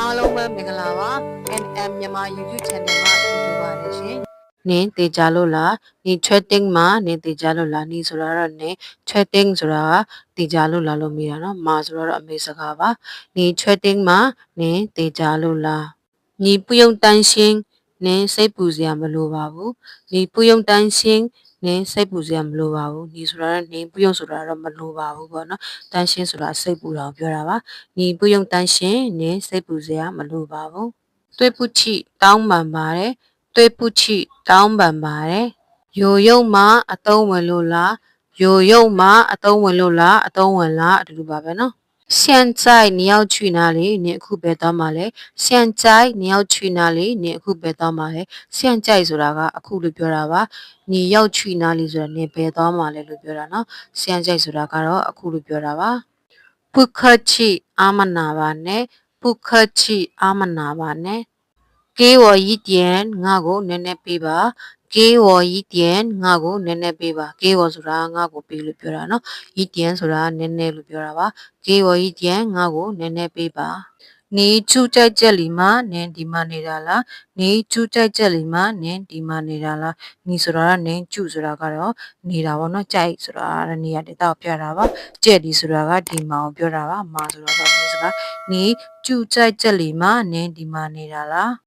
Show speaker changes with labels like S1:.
S1: အားလုံးပဲမင်္ဂလာပါ NM မြန်မာ YouTube Channel မှာကြိုဆိုပါရရှင်နင်းတေချာလို့လားနင်းချွဲတင်းမှာနင်းတေချာလို့လားနင်းဆိုတာတော့နင်းချွဲတင်းဆိုတာကတေချာလို့လားလို့မိတာနော်မာဆိုတော့အမေစကားပါနင်းချွဲတင်းမှာနင်းတေချာလို့လားညီပူယုံတန်းရှင်းနင်းစိတ်ပူစရာမလိုပါဘူးညီပူယုံတန်းရှင်း နင်းစိတ်ပူစရာမလိုပါဘူးညီဆိုတာတော့နင်းပူယုံဆိုတာတော့မလိုပါဘူးပေါ့နော်တန်းရှင်းဆိုတာစိတ်ပူတာကိုပြောတာပါညီပူယုံတန်းရှင်းနင်းစိတ်ပူစရာမလိုပါဘူးသွေးပုချိတောင်းပန်ပါတယ်သွေးပုချိတောင်းပန်ပါတယ်ယိုယုံမအတုံးဝင်လို့လားယိုယုံမအတုံးဝင်လို့လားအတုံးဝင်လားအတူတူပါပဲနော် 现在你要去哪里你အခုပဲသွားမှာလဲ现在你要去哪里你အခုပဲသွားမှာလဲ现在ဆိုတာကအခုလို့ပြောတာပါ你要去哪里ဆိုတာနေပဲသွားမှာလဲလို့ပြောတာနော်现在ဆိုတာကတော့အခုလို့ပြောတာပါ不客气အာမနာပါနဲ့不客气အာမနာပါ ကေဝယီတျန်ငါကိုနည်းနည်းပေးပါကေဝယီတျန်ငါကိုနည်းနည်းပေးပါကေဝဆိုတာငါကိုပေးလို့ပြောတာနော်ယီတျန်ဆိုတာနည်းနည်းလို့ပြောတာပါကေဝယီတျန်ငါကိုနည်းနည်းပေးပါနေချူတိုက်ကြက်လီမှာနင်းဒီမှာနေတာလားနေချူတိုက်ကြက်လီမှာနင်းဒီမှာနေတာလားနီဆိုတာကနင်းချူဆိုတာကတော့နေတာပေါ့နော်ကြိုက်ဆိုတာကနေရာဒေသကိုပြတာပါကြက်ဒီဆိုတာကဒီမှာကိုပြောတာပါမာဆိုတာကနီဆိုတာနေချူတိုက်ကြက်လီမှာနင်းဒီမှာနေတာလား